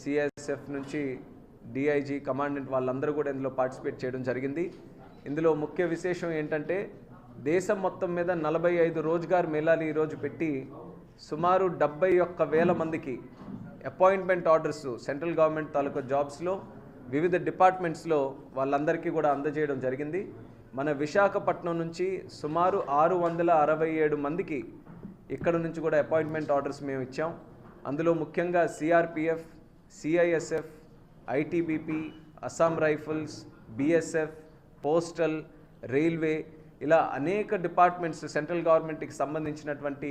CSF నుంచి DIG commandant వాళ్ళందరూ కూడా ఇందులో పార్టిసిపేట్ చేయడం జరిగింది. ఇందులో ముఖ్య విశేషం ఏంటంటే దేశం మొత్తం మీద నలభై ఐదు రోజ్గార్ మేళాలు ఈరోజు పెట్టి సుమారు డెబ్బై ఒక్క వేల మందికి అపాయింట్మెంట్ ఆర్డర్స్ సెంట్రల్ గవర్నమెంట్ తాలూకా జాబ్స్లో వివిధ డిపార్ట్మెంట్స్లో వాళ్ళందరికీ కూడా అందజేయడం జరిగింది. మన విశాఖపట్నం నుంచి సుమారు ఆరు వందల అరవై ఏడు మందికి ఇక్కడ నుంచి కూడా అపాయింట్మెంట్ ఆర్డర్స్ మేము ఇచ్చాం. అందులో ముఖ్యంగా CRPF CISF ITBP Assam rifles BSF postal railway ఇలా అనేక డిపార్ట్మెంట్స్ సెంట్రల్ గవర్నమెంట్కి సంబంధించినటువంటి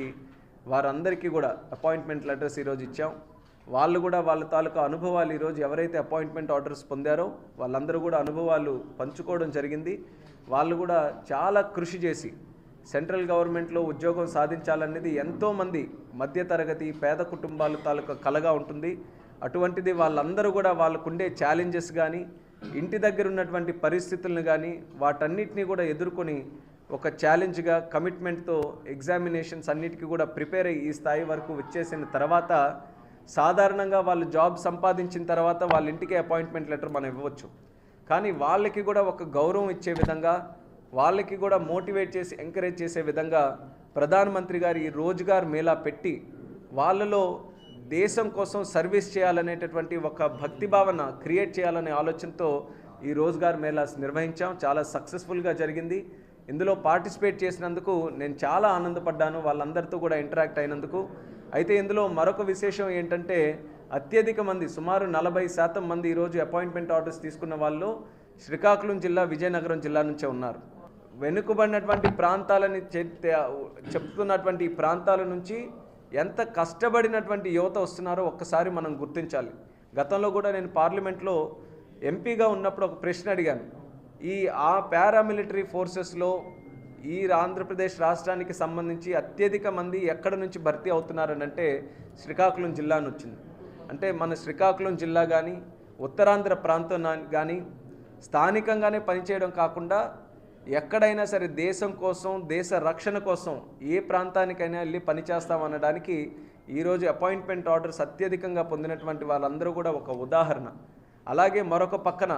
వారందరికీ కూడా అపాయింట్మెంట్ లెటర్స్ ఈరోజు ఇచ్చాం. వాళ్ళు కూడా వాళ్ళ తాలూకా అనుభవాలు ఈరోజు ఎవరైతే అపాయింట్మెంట్ ఆర్డర్స్ పొందారో వాళ్ళందరూ కూడా అనుభవాలు పంచుకోవడం జరిగింది. వాళ్ళు కూడా చాలా కృషి చేసి సెంట్రల్ గవర్నమెంట్లో ఉద్యోగం సాధించాలనేది ఎంతోమంది మధ్యతరగతి పేద కుటుంబాల తాలూకా కలగా ఉంటుంది. అటువంటిది వాళ్ళందరూ కూడా వాళ్ళకుండే ఛాలెంజెస్ కానీ ఇంటి దగ్గర ఉన్నటువంటి పరిస్థితులను కానీ వాటన్నిటినీ కూడా ఎదుర్కొని ఒక ఛాలెంజ్గా కమిట్మెంట్తో ఎగ్జామినేషన్స్ అన్నిటికీ కూడా ప్రిపేర్ అయ్యి ఈ స్థాయి వరకు వచ్చేసిన తర్వాత సాధారణంగా వాళ్ళు జాబ్ సంపాదించిన తర్వాత వాళ్ళ ఇంటికి అపాయింట్మెంట్ లెటర్ మనం ఇవ్వచ్చు. కానీ వాళ్ళకి కూడా ఒక గౌరవం ఇచ్చే విధంగా వాళ్ళకి కూడా మోటివేట్ చేసి ఎంకరేజ్ చేసే విధంగా ప్రధానమంత్రి గారు ఈ రోజ్గార్ మేళా పెట్టి వాళ్ళలో దేశం కోసం సర్వీస్ చేయాలనేటటువంటి ఒక భక్తి భావన క్రియేట్ చేయాలనే ఆలోచనతో ఈ రోజ్గార్ మేళాస్ నిర్వహించాం. చాలా సక్సెస్ఫుల్గా జరిగింది. ఇందులో పార్టిసిపేట్ చేసినందుకు నేను చాలా ఆనందపడ్డాను. వాళ్ళందరితో కూడా ఇంటరాక్ట్ అయినందుకు. అయితే ఇందులో మరొక విశేషం ఏంటంటే అత్యధిక మంది సుమారు నలభై శాతం మంది ఈరోజు అపాయింట్మెంట్ ఆర్డర్స్ తీసుకున్న వాళ్ళు శ్రీకాకుళం జిల్లా విజయనగరం జిల్లా నుంచే ఉన్నారు. వెనుకబడినటువంటి ప్రాంతాలని చె- చెప్తున్నటువంటి ప్రాంతాల నుంచి ఎంత కష్టపడినటువంటి యువత వస్తున్నారో ఒక్కసారి మనం గుర్తించాలి. గతంలో కూడా నేను పార్లమెంట్లో ఎంపీగా ఉన్నప్పుడు ఒక ప్రశ్న అడిగాను. ఈ ఆ పారామిలిటరీ ఫోర్సెస్లో ఈ ఆంధ్రప్రదేశ్ రాష్ట్రానికి సంబంధించి అత్యధిక మంది ఎక్కడ నుంచి భర్తీ అవుతున్నారని అంటే శ్రీకాకుళం జిల్లా నుంచి వచ్చింది అంటే మన శ్రీకాకుళం జిల్లా కానీ ఉత్తరాంధ్ర ప్రాంతం కానీ స్థానికంగానే పనిచేయడం కాకుండా ఎక్కడైనా సరే దేశం కోసం దేశ రక్షణ కోసం ఏ ప్రాంతానికైనా వెళ్ళి పనిచేస్తాం అనడానికి ఈరోజు అపాయింట్మెంట్ ఆర్డర్స్ అత్యధికంగా పొందినటువంటి వాళ్ళందరూ కూడా ఒక ఉదాహరణ. అలాగే మరొక పక్కన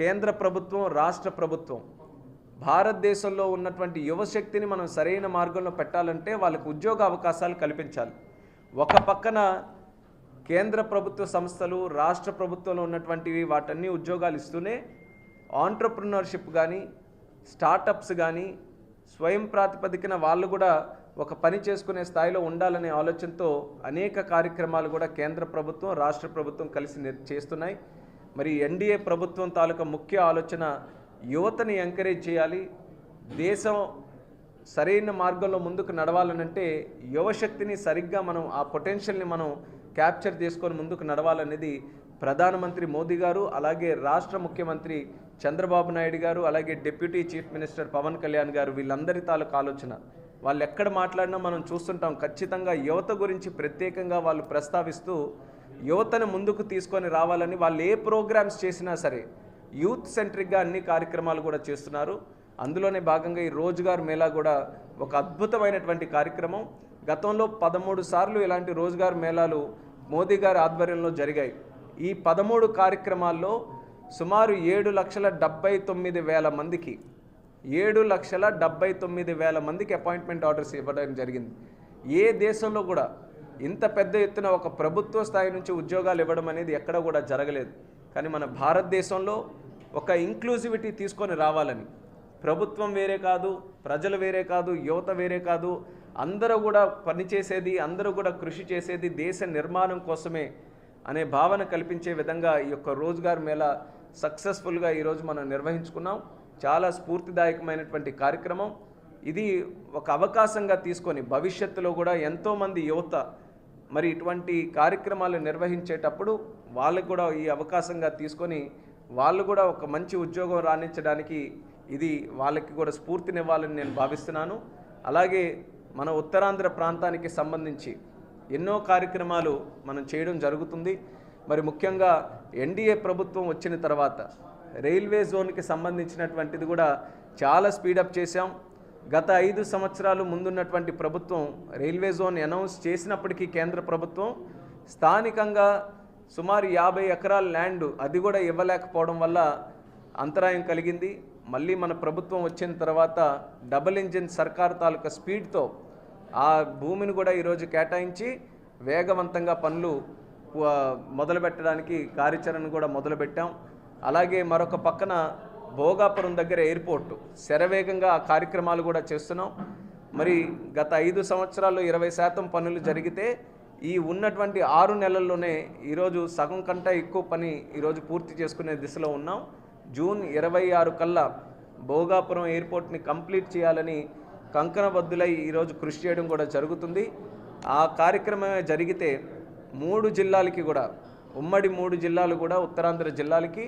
కేంద్ర ప్రభుత్వం రాష్ట్ర ప్రభుత్వం. భారతదేశంలో ఉన్నటువంటి యువశక్తిని మనం సరైన మార్గంలో పెట్టాలంటే వాళ్ళకు ఉద్యోగ అవకాశాలు కల్పించాలి. ఒక పక్కన కేంద్ర ప్రభుత్వ సంస్థలు రాష్ట్ర ప్రభుత్వంలో ఉన్నటువంటివి వాటన్ని ఉద్యోగాలు ఇస్తూనే ఆంటర్ప్రినర్షిప్ కానీ స్టార్టప్స్ కానీ స్వయం ప్రాతిపదికన వాళ్ళు కూడా ఒక పని చేసుకునే స్థాయిలో ఉండాలనే ఆలోచనతో అనేక కార్యక్రమాలు కూడా కేంద్ర ప్రభుత్వం రాష్ట్ర ప్రభుత్వం కలిసి చేస్తున్నాయి. మరి ఎన్డీఏ ప్రభుత్వం తాలూకా ముఖ్య ఆలోచన యువతని ఎంకరేజ్ చేయాలి. దేశం సరైన మార్గంలో ముందుకు నడవాలనంటే యువశక్తిని సరిగ్గా మనం ఆ పొటెన్షియల్ని మనం క్యాప్చర్ చేసుకొని ముందుకు నడవాలనేది ప్రధానమంత్రి మోదీ గారు అలాగే రాష్ట్ర ముఖ్యమంత్రి చంద్రబాబు నాయుడు గారు అలాగే deputy chief minister Pawan Kalyan గారు వీళ్ళందరి తాలూకు ఆలోచన. వాళ్ళు ఎక్కడ మాట్లాడినా మనం చూస్తుంటాం. ఖచ్చితంగా యువత గురించి ప్రత్యేకంగా వాళ్ళు ప్రస్తావిస్తూ యువతను ముందుకు తీసుకొని రావాలని వాళ్ళు ఏ ప్రోగ్రామ్స్ చేసినా సరే యూత్ సెంట్రిక్గా అన్ని కార్యక్రమాలు కూడా చేస్తున్నారు. అందులోనే భాగంగా ఈ రోజ్గార్ మేళా కూడా ఒక అద్భుతమైనటువంటి కార్యక్రమం. గతంలో పదమూడు సార్లు ఇలాంటి రోజ్గార్ మేళాలు మోదీ గారి ఆధ్వర్యంలో జరిగాయి. ఈ పదమూడు కార్యక్రమాల్లో సుమారు ఏడు లక్షల డెబ్బై తొమ్మిది వేల మందికి ఏడు లక్షల డెబ్బై తొమ్మిది వేల మందికి అపాయింట్మెంట్ ఆర్డర్స్ ఇవ్వడం జరిగింది. ఏ దేశంలో కూడా ఇంత పెద్ద ఎత్తున ఒక ప్రభుత్వ స్థాయి నుంచి ఉద్యోగాలు ఇవ్వడం అనేది ఎక్కడ కూడా జరగలేదు. కానీ మన భారతదేశంలో ఒక ఇంక్లూజివిటీ తీసుకొని రావాలని ప్రభుత్వం వేరే కాదు ప్రజలు వేరే కాదు యువత వేరే కాదు అందరూ కూడా పనిచేసేది అందరూ కూడా కృషి చేసేది దేశ నిర్మాణం కోసమే అనే భావన కల్పించే విధంగా ఈ యొక్క రోజ్గార్ మేళా సక్సెస్ఫుల్గా ఈరోజు మనం నిర్వహించుకున్నాం. చాలా స్ఫూర్తిదాయకమైనటువంటి కార్యక్రమం. ఇది ఒక అవకాశంగా తీసుకొని భవిష్యత్తులో కూడా ఎంతోమంది యువత మరి ఇటువంటి కార్యక్రమాలు నిర్వహించేటప్పుడు వాళ్ళకు కూడా ఈ అవకాశంగా తీసుకొని వాళ్ళు కూడా ఒక మంచి ఉద్యోగం రాణించడానికి ఇది వాళ్ళకి కూడా స్ఫూర్తినివ్వాలని నేను భావిస్తున్నాను. అలాగే మన ఉత్తరాంధ్ర ప్రాంతానికి సంబంధించి ఎన్నో కార్యక్రమాలు మనం చేయడం జరుగుతుంది. మరి ముఖ్యంగా ఎన్డీఏ ప్రభుత్వం వచ్చిన తర్వాత రైల్వే జోన్కి సంబంధించినటువంటిది కూడా చాలా స్పీడప్ చేశాం. గత ఐదు సంవత్సరాలు ముందున్నటువంటి ప్రభుత్వం రైల్వే జోన్ అనౌన్స్ చేసినప్పటికీ కేంద్ర ప్రభుత్వం స్థానికంగా సుమారు యాభై ఎకరాల ల్యాండ్ అది కూడా ఇవ్వలేకపోవడం వల్ల అంతరాయం కలిగింది. మళ్ళీ మన ప్రభుత్వం వచ్చిన తర్వాత డబుల్ ఇంజిన్ సర్కార్ తాలూకా స్పీడ్తో ఆ భూమిని కూడా ఈరోజు కేటాయించి వేగవంతంగా పనులు మొదలు మొదలుపెట్టడానికి కార్యాచరణ కూడా మొదలుపెట్టాం. అలాగే మరొక పక్కన భోగాపురం దగ్గర ఎయిర్పోర్టు. శరవేగంగా ఆ కార్యక్రమాలు కూడా చేస్తున్నాం. మరి గత ఐదు సంవత్సరాల్లో ఇరవై శాతం పనులు జరిగితే ఈ ఉన్నటువంటి ఆరు నెలల్లోనే ఈరోజు సగం కంటే ఎక్కువ పని ఈరోజు పూర్తి చేసుకునే దిశలో ఉన్నాం. జూన్ ఇరవై ఆరు కల్లా భోగాపురం ఎయిర్పోర్ట్ని కంప్లీట్ చేయాలని కంకణబద్దులై ఈరోజు కృషి చేయడం కూడా జరుగుతుంది. ఆ కార్యక్రమమే జరిగితే మూడు జిల్లాలకి కూడా ఉమ్మడి మూడు జిల్లాలు కూడా ఉత్తరాంధ్ర జిల్లాలకి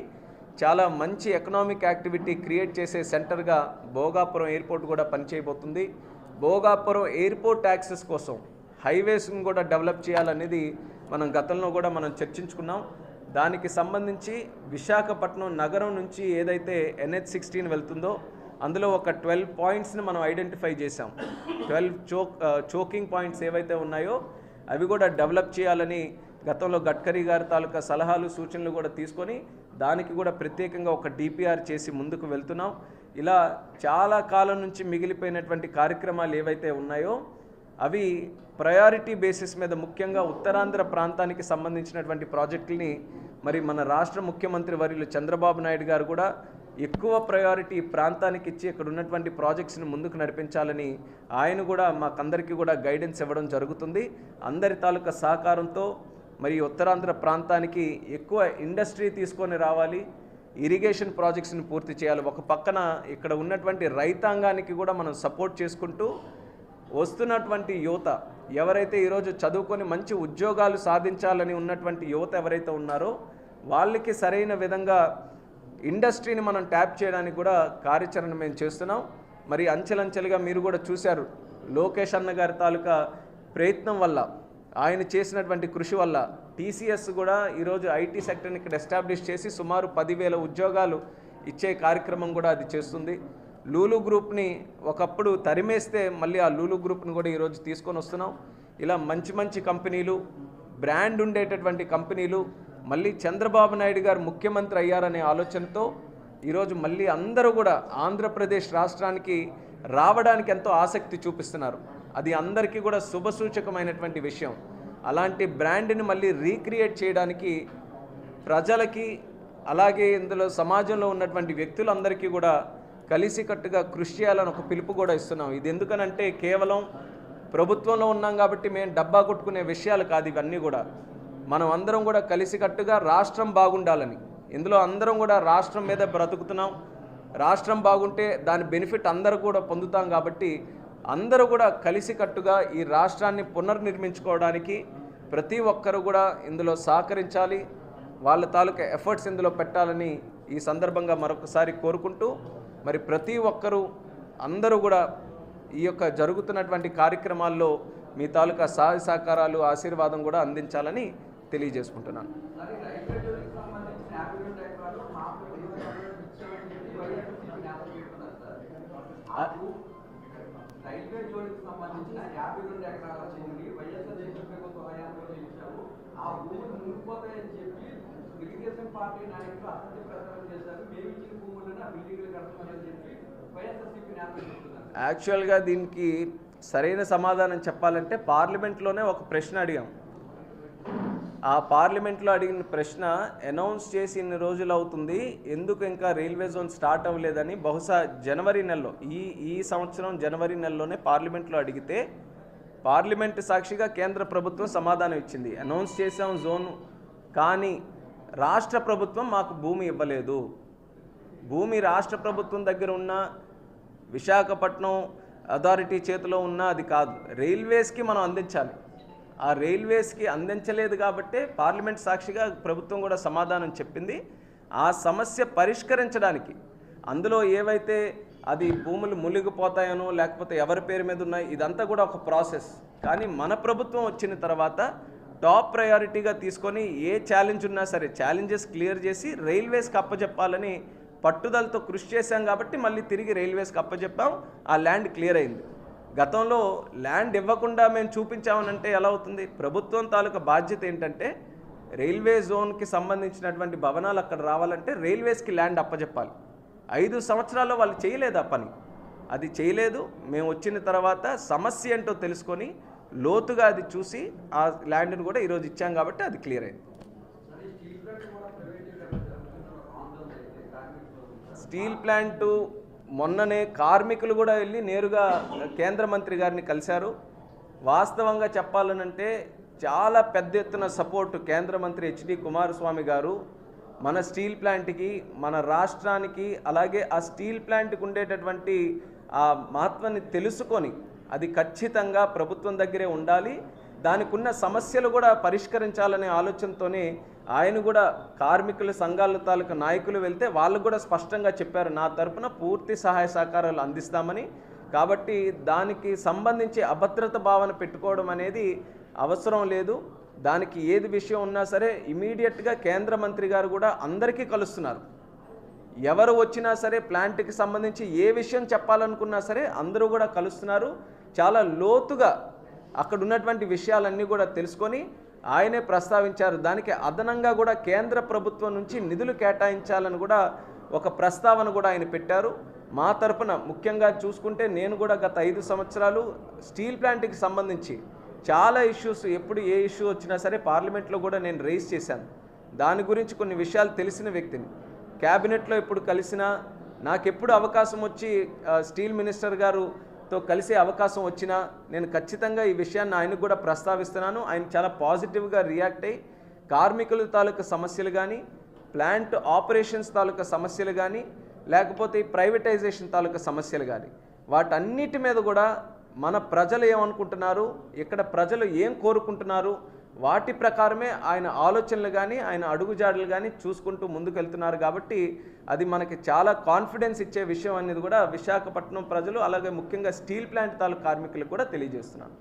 చాలా మంచి ఎకనామిక్ యాక్టివిటీ క్రియేట్ చేసే సెంటర్గా భోగాపురం ఎయిర్పోర్ట్ కూడా పనిచేయబోతుంది. భోగాపురం ఎయిర్పోర్ట్ యాక్సెస్ కోసం హైవేస్ను కూడా డెవలప్ చేయాలనేది మనం గతంలో కూడా మనం చర్చించుకున్నాం. దానికి సంబంధించి విశాఖపట్నం నగరం నుంచి ఏదైతే ఎన్హెచ్ సిక్స్టీన్ వెళ్తుందో అందులో ఒక ట్వెల్వ్ పాయింట్స్ని మనం ఐడెంటిఫై చేసాం ట్వెల్వ్ చోక్ చోకింగ్ పాయింట్స్ ఏవైతే ఉన్నాయో అవి కూడా డెవలప్ చేయాలని గతంలో గడ్కరీ గారి తాలూకా సలహాలు సూచనలు కూడా తీసుకొని దానికి కూడా ప్రత్యేకంగా ఒక డిపిఆర్ చేసి ముందుకు వెళ్తున్నాం. ఇలా చాలా కాలం నుంచి మిగిలిపోయినటువంటి కార్యక్రమాలు ఏవైతే ఉన్నాయో అవి ప్రయారిటీ బేసిస్ మీద ముఖ్యంగా ఉత్తరాంధ్ర ప్రాంతానికి సంబంధించినటువంటి ప్రాజెక్టుల్ని మరి మన రాష్ట్ర ముఖ్యమంత్రి వర్యులు చంద్రబాబు నాయుడు గారు కూడా ఎక్కువ ప్రయారిటీ ప్రాంతానికి ఇచ్చి ఇక్కడ ఉన్నటువంటి ప్రాజెక్ట్స్ని ముందుకు నడిపించాలని ఆయన కూడా మాకందరికీ కూడా గైడెన్స్ ఇవ్వడం జరుగుతుంది. అందరి తాలూకా సహకారంతో మరి ఉత్తరాంధ్ర ప్రాంతానికి ఎక్కువ ఇండస్ట్రీ తీసుకొని రావాలి. ఇరిగేషన్ ప్రాజెక్ట్స్ని పూర్తి చేయాలి. ఒక పక్కన ఇక్కడ ఉన్నటువంటి రైతాంగానికి కూడా మనం సపోర్ట్ చేసుకుంటూ వస్తున్నటువంటి యువత ఎవరైతే ఈరోజు చదువుకొని మంచి ఉద్యోగాలు సాధించాలని ఉన్నటువంటి యువత ఎవరైతే ఉన్నారో వాళ్ళకి సరైన విధంగా ఇండస్ట్రీని మనం ట్యాప్ చేయడానికి కూడా కార్యాచరణ మేము చేస్తున్నాం. మరి అంచెలంచెలుగా మీరు కూడా చూశారు లోకేష్ అన్న గారి తాలూకా ప్రయత్నం వల్ల ఆయన చేసినటువంటి కృషి వల్ల టీసీఎస్ కూడా ఈరోజు ఐటీ సెక్టర్ని ఇక్కడ ఎస్టాబ్లిష్ చేసి సుమారు పదివేల ఉద్యోగాలు ఇచ్చే కార్యక్రమం కూడా అది చేస్తుంది. లూలు గ్రూప్ని ఒకప్పుడు తరిమేస్తే మళ్ళీ ఆ లూలు గ్రూప్ని కూడా ఈరోజు తీసుకొని వస్తున్నాం. ఇలా మంచి మంచి కంపెనీలు బ్రాండ్ ఉండేటటువంటి కంపెనీలు మళ్ళీ చంద్రబాబు నాయుడు గారు ముఖ్యమంత్రి అయ్యారనే ఆలోచనతో ఈరోజు మళ్ళీ అందరూ కూడా ఆంధ్రప్రదేశ్ రాష్ట్రానికి రావడానికి ఎంతో ఆసక్తి చూపిస్తున్నారు. అది అందరికీ కూడా శుభసూచకమైనటువంటి విషయం. అలాంటి బ్రాండ్ని మళ్ళీ రీక్రియేట్ చేయడానికి ప్రజలకి అలాగే ఇందులో సమాజంలో ఉన్నటువంటి వ్యక్తులందరికీ కూడా కలిసికట్టుగా కృషి చేయాలని ఒక పిలుపు కూడా ఇస్తున్నాం. ఇది ఎందుకనంటే కేవలం ప్రభుత్వంలో ఉన్నాం కాబట్టి మేము డబ్బా కొట్టుకునే విషయాలు కాదు ఇవన్నీ కూడా. మనం అందరం కూడా కలిసికట్టుగా రాష్ట్రం బాగుండాలని. ఇందులో అందరం కూడా రాష్ట్రం మీద బ్రతుకుతున్నాం. రాష్ట్రం బాగుంటే దాని బెనిఫిట్ అందరూ కూడా పొందుతాం కాబట్టి అందరూ కూడా కలిసికట్టుగా ఈ రాష్ట్రాన్ని పునర్నిర్మించుకోవడానికి ప్రతి ఒక్కరు కూడా ఇందులో సహకరించాలి. వాళ్ళ తాలూకా ఎఫర్ట్స్ ఇందులో పెట్టాలని ఈ సందర్భంగా మరొకసారి కోరుకుంటూ మరి ప్రతి ఒక్కరూ అందరూ కూడా ఈ యొక్క జరుగుతున్నటువంటి కార్యక్రమాల్లో మీ తాలూకా సహాయ సహకారాలు ఆశీర్వాదం కూడా అందించాలని తెలియజేసుకుంటున్నాను. రైల్వే జోన్కి సంబంధించిన యాభై రెండు ఎకరాల వైఎస్ఆర్ ప్రభుత్వ హయాంలో ఆ భూములు మునిగిపోతాయని చెప్పి పార్టీ నాయకులు ప్రచారం చేశారు మేము ఇచ్చిన భూములను బిల్డింగ్లు కడతామని చెప్పి వైఎస్ఆర్సీపీ నేతలు చెప్తున్నారు యాక్చువల్గా దీనికి సరైన సమాధానం చెప్పాలంటే పార్లమెంట్లోనే ఒక ప్రశ్న అడిగాం. ఆ పార్లమెంట్లో అడిగిన ప్రశ్న అనౌన్స్ చేసి ఇన్ని రోజులు అవుతుంది ఎందుకు ఇంకా రైల్వే జోన్ స్టార్ట్ అవ్వలేదని బహుశా జనవరి నెలలో ఈ ఈ సంవత్సరం జనవరి నెలలోనే పార్లమెంట్లో అడిగితే పార్లమెంట్ సాక్షిగా కేంద్ర ప్రభుత్వం సమాధానం ఇచ్చింది. అనౌన్స్ చేసాం జోన్ కానీ రాష్ట్ర ప్రభుత్వం మాకు భూమి ఇవ్వలేదు. భూమి రాష్ట్ర ప్రభుత్వం దగ్గర ఉన్న విశాఖపట్నం అథారిటీ చేతిలో ఉన్న అది కాదు. రైల్వేస్కి మనం అందించాలి. ఆ రైల్వేస్కి అందించలేదు కాబట్టే పార్లమెంట్ సాక్షిగా ప్రభుత్వం కూడా సమాధానం చెప్పింది. ఆ సమస్య పరిష్కరించడానికి అందులో ఏవైతే అది భూములు మునిగిపోతాయనో లేకపోతే ఎవరి పేరు మీద ఉన్నాయి ఇదంతా కూడా ఒక ప్రాసెస్. కానీ మన ప్రభుత్వం వచ్చిన తర్వాత టాప్ ప్రయారిటీగా తీసుకొని ఏ ఛాలెంజ్ ఉన్నా సరే ఛాలెంజెస్ క్లియర్ చేసి రైల్వేస్కి అప్పచెప్పాలని పట్టుదలతో కృషి చేశాం కాబట్టి మళ్ళీ తిరిగి రైల్వేస్కి అప్పచెప్పాం ఆ ల్యాండ్ క్లియర్ అయింది. గతంలో ల్యాండ్ ఇవ్వకుండా మేము చూపించామనంటే ఎలా అవుతుంది? ప్రభుత్వం తాలూకా బాధ్యత ఏంటంటే రైల్వే జోన్కి సంబంధించినటువంటి భవనాలు అక్కడ రావాలంటే రైల్వేస్కి ల్యాండ్ అప్పచెప్పాలి ఐదు సంవత్సరాల్లో వాళ్ళు చేయలేదు ఆ పని. అది చేయలేదు. మేము వచ్చిన తర్వాత సమస్య ఏంటో తెలుసుకొని లోతుగా అది చూసి ఆ ల్యాండ్ని కూడా ఈరోజు ఇచ్చాం కాబట్టి అది క్లియర్ అయింది. స్టీల్ ప్లాంటు మొన్ననే కార్మికులు కూడా వెళ్ళి నేరుగా కేంద్ర మంత్రి గారిని కలిశారు. వాస్తవంగా చెప్పాలనంటే చాలా పెద్ద ఎత్తున సపోర్టు కేంద్ర మంత్రి హెచ్డి కుమారస్వామి గారు. మన స్టీల్ ప్లాంట్కి మన రాష్ట్రానికి అలాగే ఆ స్టీల్ ప్లాంట్కి ఉండేటటువంటి ఆ మహత్వాన్ని తెలుసుకొని అది ఖచ్చితంగా ప్రభుత్వం దగ్గరే ఉండాలి. దానికి ఉన్న సమస్యలు కూడా పరిష్కరించాలనే ఆలోచనతోనే ఆయన కూడా కార్మికుల సంఘాల తాలూకు నాయకులు వెళ్తే వాళ్ళు కూడా స్పష్టంగా చెప్పారు నా తరపున పూర్తి సహాయ సహకారాలు అందిస్తామని. కాబట్టి దానికి సంబంధించి అభద్రత భావన పెట్టుకోవడం అనేది అవసరం లేదు. దానికి ఏది విషయం ఉన్నా సరే ఇమీడియట్గా కేంద్ర మంత్రి గారు కూడా అందరికీ కలుస్తున్నారు. ఎవరు వచ్చినా సరే ప్లాంట్కి సంబంధించి ఏ విషయం చెప్పాలనుకున్నా సరే అందరూ కూడా కలుస్తున్నారు. చాలా లోతుగా అక్కడ ఉన్నటువంటి విషయాలన్నీ కూడా తెలుసుకొని ఆయనే ప్రస్తావించారు. దానికి అదనంగా కూడా కేంద్ర ప్రభుత్వం నుంచి నిధులు కేటాయించాలని కూడా ఒక ప్రస్తావన కూడా ఆయన పెట్టారు. మా తరపున ముఖ్యంగా చూసుకుంటే నేను కూడా గత ఐదు సంవత్సరాలు స్టీల్ ప్లాంట్కి సంబంధించి చాలా ఇష్యూస్ ఎప్పుడు ఏ ఇష్యూ వచ్చినా సరే పార్లమెంట్లో కూడా నేను రేస్ చేశాను. దాని గురించి కొన్ని విషయాలు తెలిసిన వ్యక్తిని. క్యాబినెట్లో ఎప్పుడు కలిసినా నాకు ఎప్పుడు అవకాశం వచ్చి స్టీల్ మినిస్టర్ గారు తో కలిసే అవకాశం వచ్చినా నేను ఖచ్చితంగా ఈ విషయాన్ని ఆయనకు కూడా ప్రస్తావిస్తున్నాను. ఆయన చాలా పాజిటివ్గా రియాక్ట్ అయ్యి కార్మికుల తాలూకా సమస్యలు కానీ ప్లాంట్ ఆపరేషన్స్ తాలూకా సమస్యలు కానీ లేకపోతే ప్రైవేటైజేషన్ తాలూకా సమస్యలు కానీ వాటన్నిటి మీద కూడా మన ప్రజలు ఏమనుకుంటున్నారు? ఇక్కడ ప్రజలు ఏం కోరుకుంటున్నారు? వాటి ప్రకారమే ఆయన ఆలోచనలు కానీ ఆయన అడుగుజాడలు కానీ చూసుకుంటూ ముందుకెళ్తున్నారు కాబట్టి అది మనకి చాలా కాన్ఫిడెన్స్ ఇచ్చే విషయం అనేది కూడా విశాఖపట్నం ప్రజలు అలాగే ముఖ్యంగా స్టీల్ ప్లాంట్ తాలూకు కార్మికులకు కూడా తెలియజేస్తున్నాను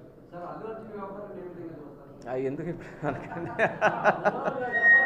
ఆ, ఎందుకు ఇప్పుడు